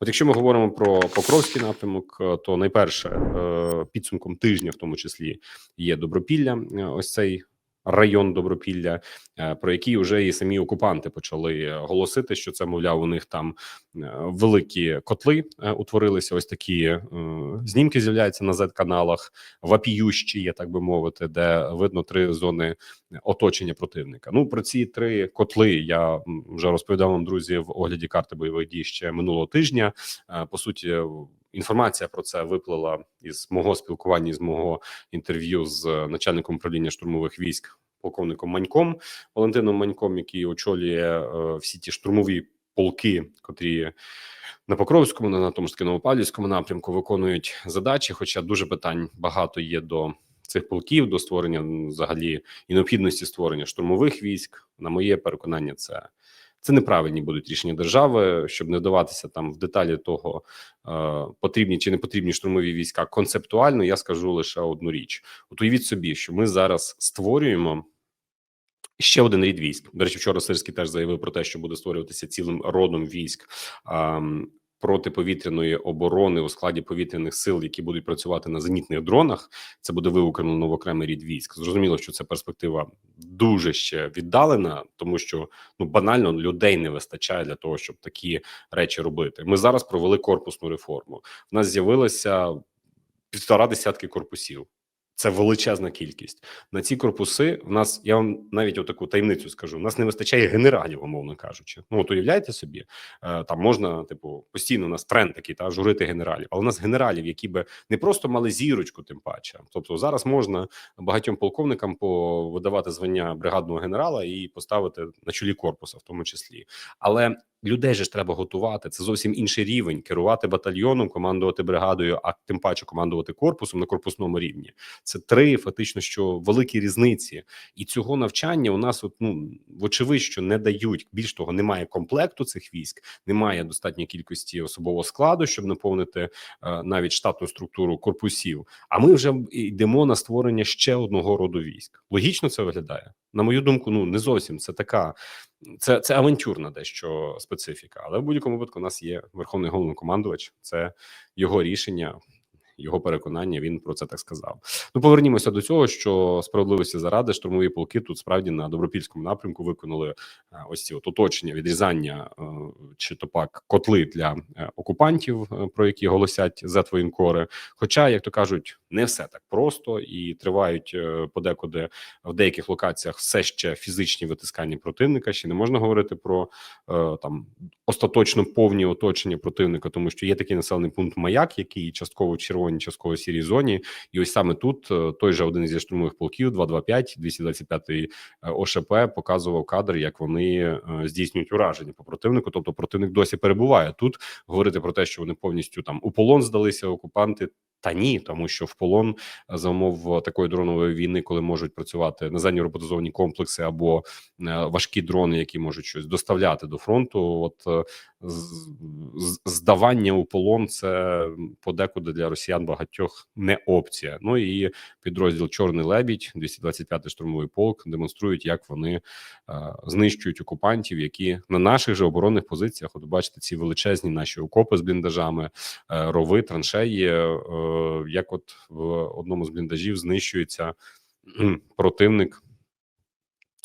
От якщо ми говоримо про Покровський напрямок, е, то найперше е, підсумком тижня, в тому числі, є Добропілля. е, Ось цей район Добропілля, е, про який вже і самі окупанти почали голосити, що це мовляв, у них там е, великі котли е, утворилися. Ось такі знімки з'являються на Z-каналах, вапіющі, є так би мовити, де видно три зони оточення противника. Ну про ці три котли я вже розповідав вам, друзі, в огляді карти бойових дій ще минулого тижня. По суті, інформація про це виплила із мого спілкування, з мого інтерв'ю з начальником управління штурмових військ, полковником Маньком Валентином Маньком, який очолює е, всі ті штурмові полки, котрі на Покровському, на тому ж таки Новопавлівському напрямку виконують задачі. Хоча дуже питань багато є до цих полків, до створення взагалі і необхідності створення штурмових військ. На моє переконання, це. Це неправильні будуть рішення держави, щоб не вдаватися там в деталі того, е, потрібні чи не потрібні штурмові війська. Концептуально я скажу лише одну річ: от уявіть собі, що ми зараз створюємо ще один рід військ. До речі, вчора Сирський теж заявив про те, що буде створюватися цілим родом військ. Протиповітряної оборони у складі повітряних сил, які будуть працювати на зенітних дронах, це буде виокремлено в окремий рід військ. Зрозуміло, що це перспектива дуже ще віддалена, тому що ну банально людей не вистачає для того, щоб такі речі робити. Ми зараз провели корпусну реформу. У нас з'явилося півтора десятки корпусів. Це величезна кількість. На ці корпуси в нас я вам навіть отаку таємницю скажу. У нас не вистачає генералів, умовно кажучи. Ну от уявляєте собі, е, там можна, типу, постійно у нас тренд такий та журити генералів. Але у нас генералів, які би не просто мали зірочку, тим паче. Тобто зараз можна багатьом полковникам повидавати звання бригадного генерала і поставити на чолі корпуса, в тому числі. Але людей же ж треба готувати. Це зовсім інший рівень. Керувати батальйоном, командувати бригадою, а тим паче командувати корпусом на корпусному рівні. Це три фактично, що великі різниці, і цього навчання у нас, от ну вочевидь, що не дають. Більш того, немає комплекту цих військ, немає достатньої кількості особового складу, щоб наповнити е, навіть штатну структуру корпусів. А ми вже йдемо на створення ще одного роду військ. Логічно це виглядає. На мою думку, ну не зовсім це така. Це це авантюрна дещо специфіка, але в будь-якому випадку у нас є верховний головнокомандувач. Це його рішення, його переконання. Він про це так сказав. Ну повернімося до цього, що справедливості заради штурмові полки тут справді на добропільському напрямку виконали е, ось ці от оточення, відрізання е, чи то пак котли для е, окупантів, про які голосять зетвоєнкори. Хоча, як то кажуть, не все так просто і тривають подекуди в деяких локаціях все ще фізичні витискання противника. Ще не можна говорити про там остаточно повні оточення противника, тому що є такий населений пункт маяк, який частково в червоній, частково сірій зоні. І ось саме тут е, той же один зі штурмових полків, 225, 225 е, ОШП, показував кадр, як вони е, здійснюють ураження по противнику. Тобто противник досі перебуває тут. Говорити про те, що вони повністю там у полон здалися окупанти. Та ні, тому що в полон е, за умов такої дронової війни, коли можуть працювати наземні роботизовані комплекси або важкі дрони, які можуть щось доставляти до фронту. От здавання у полон це подекуди для росіян багатьох не опція. Ну і підрозділ Чорний лебідь, 225-й штурмовий полк, демонструють, як вони е, знищують окупантів, які на наших же оборонних позиціях. От бачите, ці величезні наші окопи з бліндажами, е, рови, траншеї. е, Як от в одному з бліндажів знищується противник.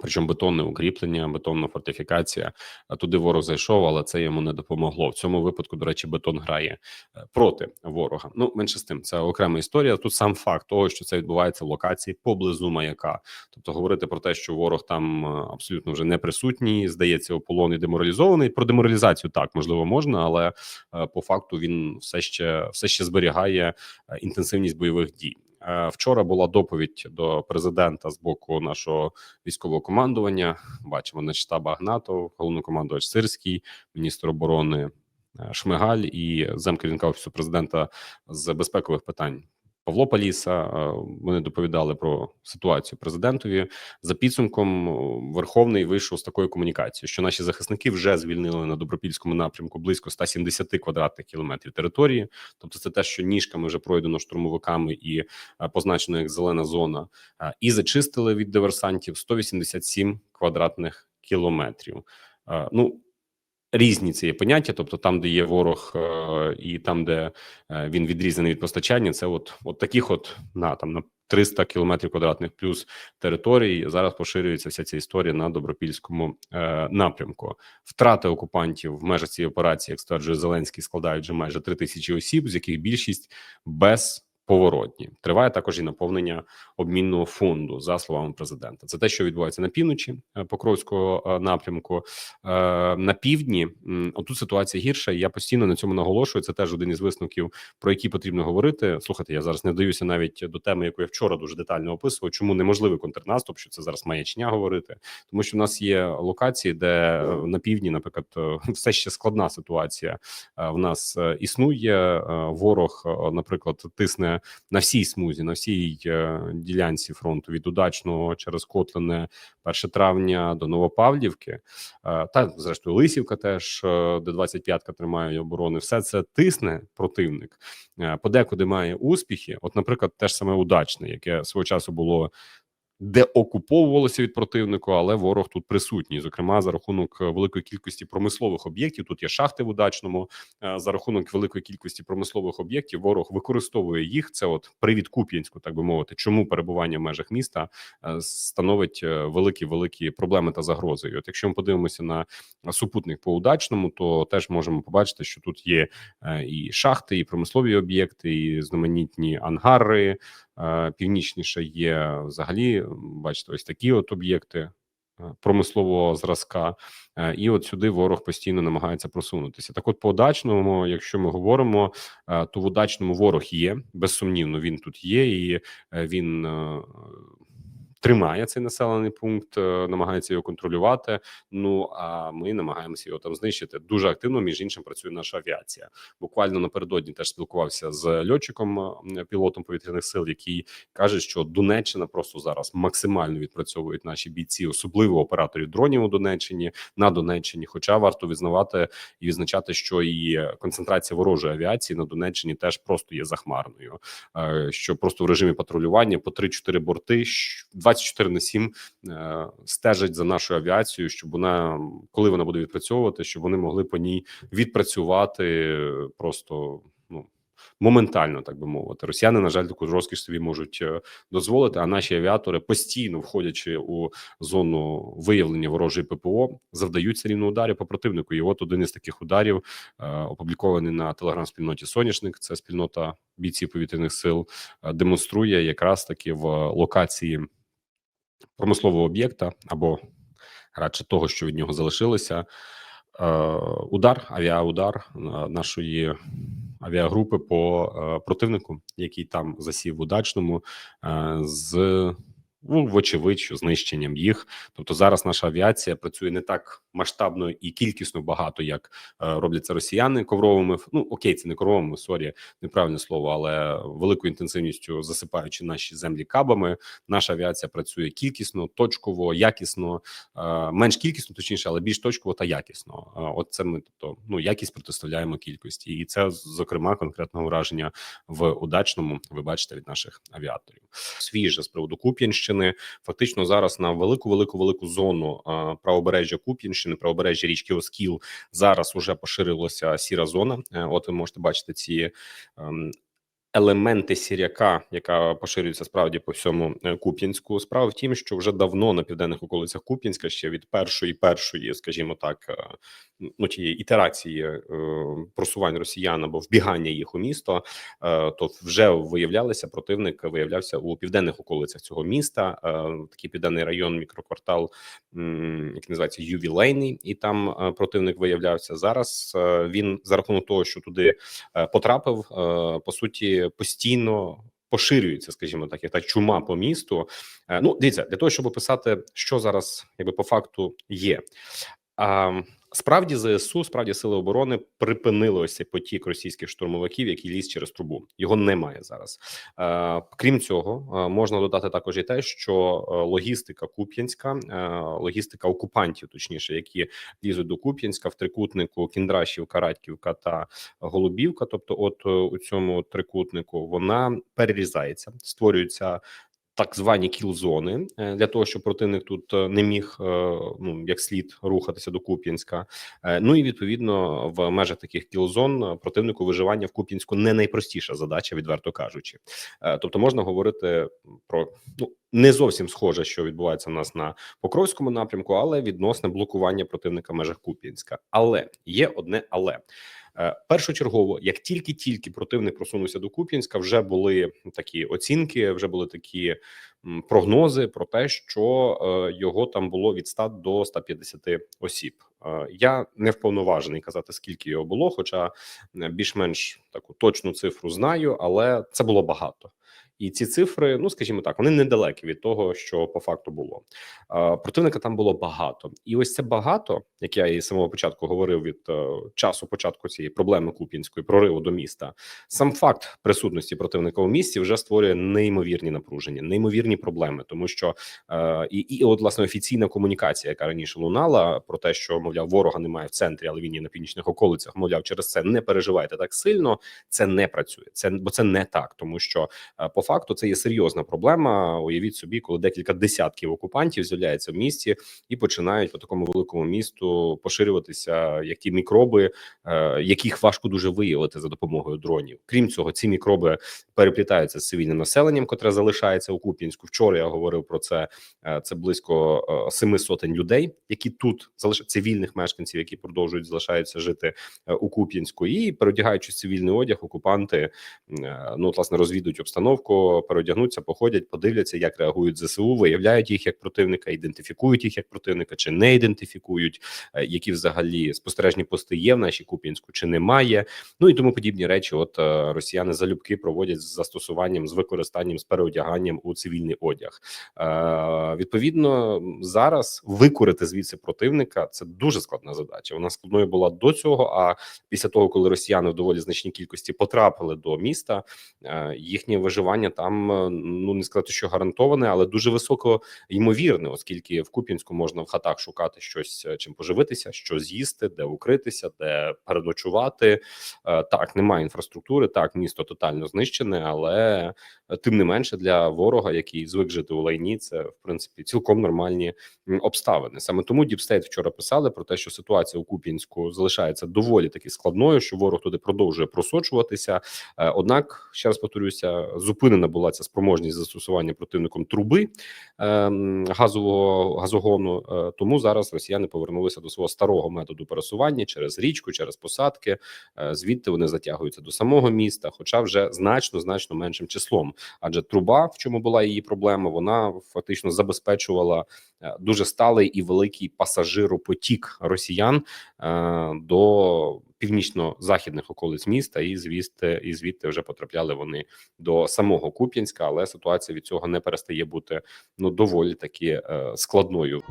Причому бетонне укріплення, бетонна фортифікація. А туди ворог зайшов, але це йому не допомогло. В цьому випадку, до речі, бетон грає е, проти ворога. Ну менше з тим, це окрема історія. Тут сам факт того, що це відбувається в локації поблизу маяка. Тобто, говорити про те, що ворог там е, абсолютно вже не присутній, здається, у полон і деморалізований. Про деморалізацію так можливо можна, але е, по факту він все ще все ще зберігає інтенсивність бойових дій. Е, Вчора була доповідь до президента з боку нашого військового командування. Бачимо на штаба Агнатов, головнокомандувач Сирський, міністр оборони е, Шмигаль і замкерівника офісу президента з безпекових питань. Павло Паліса е, вони доповідали про ситуацію президентові. За підсумком е, Верховний вийшов з такою комунікацією, що наші захисники вже звільнили на добропільському напрямку близько 170 квадратних кілометрів території. Тобто, це те, що ніжками вже пройдено штурмовиками і е, позначено як зелена зона, і зачистили від диверсантів 187 квадратних кілометрів. Ну Різні є поняття, тобто там, де є ворог, е, і там, де е, він відрізаний від постачання, це от, от таких, от на там на 300 кілометрів квадратних плюс територій. Зараз поширюється вся ця історія на добропільському е, напрямку. Втрати окупантів в межах цієї операції, як стверджує Зеленський, складають вже майже 3 тисячі осіб, з яких більшість без. Поворотні триває також і наповнення обмінного фонду за словами президента. Це те, що відбувається на півночі е, Покровського е, напрямку. Е, На півдні отут ситуація гірша. і Я постійно на цьому наголошую. Це теж один із висновків, про які потрібно говорити. Слухайте, я зараз не вдаюся навіть до теми, яку я вчора дуже детально описував. Чому неможливий контрнаступ? Що це зараз маячня говорити? Тому що в нас є локації, де на півдні, наприклад, все ще складна ситуація. В нас існує ворог, наприклад, тисне на всій смузі, на всій е, ділянці фронту від удачного через Котлине, 1 травня до Новопавлівки, е, та зрештою Лисівка, теж е, де 25-ка тримає оборони. Все це тисне противник. Подекуди має успіхи. От, наприклад, теж саме удачне, яке свого часу було. Де окуповувалося від противнику, але ворог тут присутній, зокрема за рахунок е, великої кількості промислових об'єктів. Тут є шахти в удачному. Е, За рахунок великої кількості промислових об'єктів ворог використовує їх. Це от привід Куп'янську, так би мовити, чому перебування в межах міста е, становить великі великі проблеми та загрози. І От якщо ми подивимося на супутник по удачному, то теж можемо побачити, що тут є і шахти, і промислові об'єкти, і знаменітні ангари. Е, Північніше є взагалі, бачите, ось такі от об'єкти е, промислового зразка. Е, І от сюди ворог постійно намагається просунутися. Так, от по удачному, якщо ми говоримо, то в удачному ворог є безсумнівно. Він тут є, і він тримає цей населений пункт, е, намагається його контролювати. Ну а ми намагаємося його там знищити. Дуже активно між іншим працює наша авіація. Буквально напередодні теж спілкувався з льотчиком, е, пілотом повітряних сил, який каже, що Донеччина просто зараз максимально відпрацьовують наші бійці, особливо операторів дронів у Донеччині на Донеччині. Хоча варто визнавати і відзначати, що і концентрація ворожої авіації на Донеччині теж просто є захмарною. Е, Що просто в режимі патрулювання по 3-4 борти 24 на 7 е, стежать за нашою авіацією, щоб вона, коли вона буде відпрацьовувати, щоб вони могли по ній відпрацювати просто ну. Моментально, так би мовити, росіяни на жаль таку розкіш собі можуть е, дозволити. А наші авіатори постійно входячи у зону виявлення ворожої ППО, завдають рівно ударів по противнику. І от один із таких ударів е, опублікований на телеграм-спільноті Соняшник. Це спільнота бійців повітряних сил, е, демонструє якраз таки в локації промислового об'єкта або радше того, що від нього залишилося. е, Удар, авіаудар е, нашої авіагрупи по е, противнику, який там засів в удачному, з ну, вочевидь, що знищенням їх. Тобто зараз наша авіація працює не так масштабно і кількісно багато, як е, роблять росіяни ковровими. Ну окей, це не ковровими, сорі, неправильне слово, але великою інтенсивністю засипаючи наші землі кабами. Наша авіація працює кількісно, точково, якісно, е, менш кількісно, точніше, але більш точково та якісно. Е, От це ми, тобто, ну якість протиставляємо кількості, і це зокрема конкретного враження в удачному. Ви бачите від наших авіаторів. Свіже з приводу Куп'янщини. Фактично зараз на велику, велику, велику зону правобережжя Куп'янщини, правобережжя річки Оскіл зараз уже поширилася сіра зона. Е, От ви можете бачити ці. Ем, Елементи сіряка, яка поширюється справді по всьому е, Куп'янську. Справа в тім, що вже давно на південних околицях Куп'янська, ще від першої першої, скажімо так, е, ну тієї ітерації е, просувань росіян або вбігання їх у місто, то вже виявлялися противник, виявлявся у південних околицях цього міста. Такий південний район, мікроквартал, який називається Ювілейний, і там противник виявлявся. Зараз він за рахунок того, що туди потрапив, по суті, постійно. Поширюється, скажімо так, як та чума по місту. Е, Ну, дивіться, для того, щоб описати, що зараз якби по факту є. Справді ЗСУ, справді сили оборони припинили ось цей потік російських штурмовиків, який ліз через трубу. Його немає зараз. Е, крім цього, е, можна додати також і те, що е, логістика Куп'янська, е, логістика окупантів, точніше, які лізуть до Куп'янська в трикутнику Кіндрашівка, Радьківка та Голубівка. Тобто, от е, у цьому трикутнику вона перерізається, створюються так звані кіл-зони е, для того, щоб противник тут е, не міг е, ну як слід рухатися до Куп'янська. Ну і відповідно в межах таких кіл-зон противнику виживання в Куп'янську не найпростіша задача, відверто кажучи. Тобто можна говорити про ну не зовсім схоже, що відбувається в нас на Покровському напрямку, але відносне блокування противника в межах Куп'янська. Але є одне але. Е, Першочергово, як тільки тільки противник просунувся до Куп'янська, вже були такі оцінки, вже були такі прогнози про те, що е, його там було від 100 до 150 осіб. Е, Я не вповноважений казати, скільки його було, хоча більш-менш таку точну цифру знаю, але це було багато. І ці цифри, ну скажімо так, вони недалекі від того, що по факту було. Противника там було багато, і ось це багато, як я і самого початку говорив від е, часу початку цієї проблеми Куп'янської прориву до міста. Сам факт присутності противника у місті вже створює неймовірні напруження, неймовірні проблеми, тому що е, і, і от власне офіційна комунікація, яка раніше лунала про те, що мовляв ворога немає в центрі, але він є на північних околицях. Мовляв, через це не переживайте так сильно. Це не працює. Це бо це не так, тому що е, по факту це є серйозна проблема. Уявіть собі, коли декілька десятків окупантів з'являються в місті і починають по такому великому місту поширюватися як ті мікроби, е, яких важко дуже виявити за допомогою дронів. Крім цього, ці мікроби переплітаються з цивільним населенням, котре залишається у Куп'янську. Вчора я говорив про це. Е, Це близько е, семи сотень людей, які тут залишаються цивільних мешканців, які продовжують залишаються жити у Куп'янську, і переодягаючи цивільний одяг, окупанти ну власне розвідують обстановку, переодягнуться, походять, подивляться, як реагують ЗСУ, виявляють їх як противника, ідентифікують їх як противника, чи не ідентифікують, е, які взагалі спостережні пости є в нашій Куп'янську, чи немає. Ну і тому подібні речі. От е, росіяни залюбки проводять з застосуванням з використанням з переодяганням у цивільний одяг. Е, Відповідно, зараз викурити звідси противника це дуже складна задача. Вона складною була до цього. А після того, коли росіяни в доволі значній кількості потрапили до міста, їхнє виживання там е, ну не сказати, що гарантоване, але дуже високо ймовірне, оскільки в Куп'янську можна в хатах шукати щось, е, чим поживитися, що з'їсти, де укритися, де переночувати. Е, Так, немає інфраструктури, так місто тотально знищене, але тим не менше для ворога, який звик жити у лайні, це в принципі цілком нормальні обставини. Саме тому Діпстейт вчора писали про те, що ситуація у Куп'янську залишається доволі таки складною, що ворог туди продовжує просочуватися. Е, Однак, ще раз повторюся, зупинена була ця спроможність застосування противником труби ем, газового газогону. Е, Тому зараз росіяни повернулися до свого старого методу пересування через річку, через посадки. Е, Звідти вони затягуються до самого міста, хоча вже значно значно меншим числом. Адже труба, в чому була її проблема, вона фактично забезпечувала е, дуже сталий і великий пасажиропотік росіян е, до північно-західних околиць міста, і звідти, і звідти вже потрапляли вони до самого Куп'янська, але ситуація від цього не перестає бути ну доволі таки е, складною.